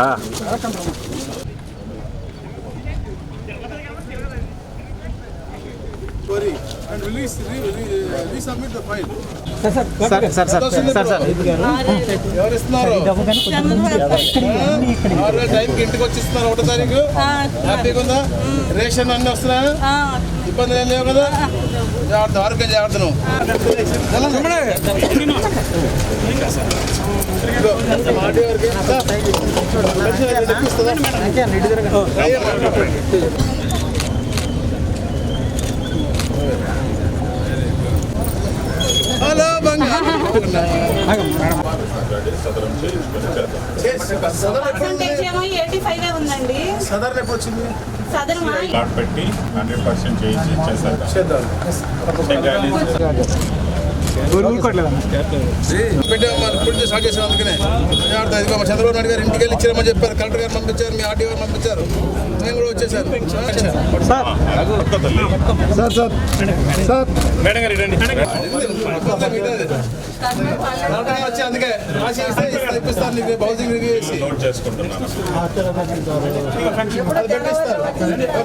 Ah. And release, re, re, resubmit the file. Sir sir sir sir sir ఎవరు ఇస్తున్నారు ఆరు టైంకి ఇంటికి వచ్చి ఇస్తున్నారు ఒకటో తారీఖు. హ్యాపీగా ఉందా? రేషన్ అన్ని వస్తున్నాయా? ఇబ్బంది ఏం లేవు కదా? జాగ్రత్త ఆరోగ్యం జాగ్రత్త నువ్వు సదర్ ఎప్పుడు వచ్చింది? సదరు మా కార్డ్ పెట్టి హండ్రెడ్ పర్సెంట్ చేయించి ఇచ్చేసారు స్టార్ట్ అందుకనే మా చంద్రబాబు నాయుడు గారు ఇంటికి వెళ్ళి ఇచ్చారని చెప్పారు కలెక్టర్ గారు పంపించారు మీ ఆర్డీ గారు పంపించారు నేను కూడా వచ్చేసాను వచ్చి అందుకే నీకు రివ్యూ చేసి నోట్ చేసుకుంటున్నాను అది పెట్టిస్తారు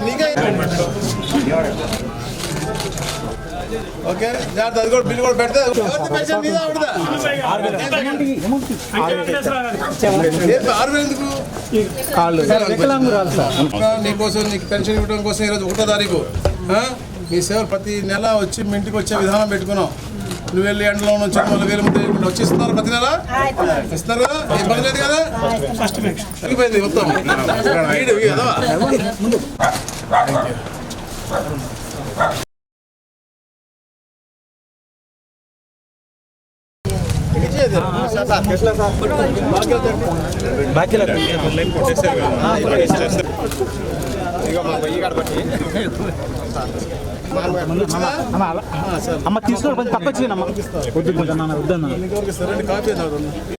నీకే ఓకే. జాగ్రత్త అది కూడా బిల్ కూడా పెడితే. ఆరు వేలు ఎందుకు? వికలాంగురాలు సార్. ఇంకా నీకోసం నీకు పెన్షన్ ఇవ్వడం కోసం ఈరోజు ఒకటో తారీఖు. ఆ? మీ సేవలు ప్రతి నెల వచ్చి మీ ఇంటికి వచ్చే విధానం పెట్టుకున్నాం. నువ్వు వెళ్ళి ఎండలో నుంచి మళ్ళీ వేలు వేయకుండా వచ్చి ఇస్తున్నారు ప్రతి నెల? ఇస్తున్నారు కదా? ఇబ్బంది లేదు కదా? తగ్గిపోయింది మొత్తం. వీడు, అమ్మ తీసుకోవాలి కొంచెం తక్కువ వద్దు కొంచెం వద్దన్నా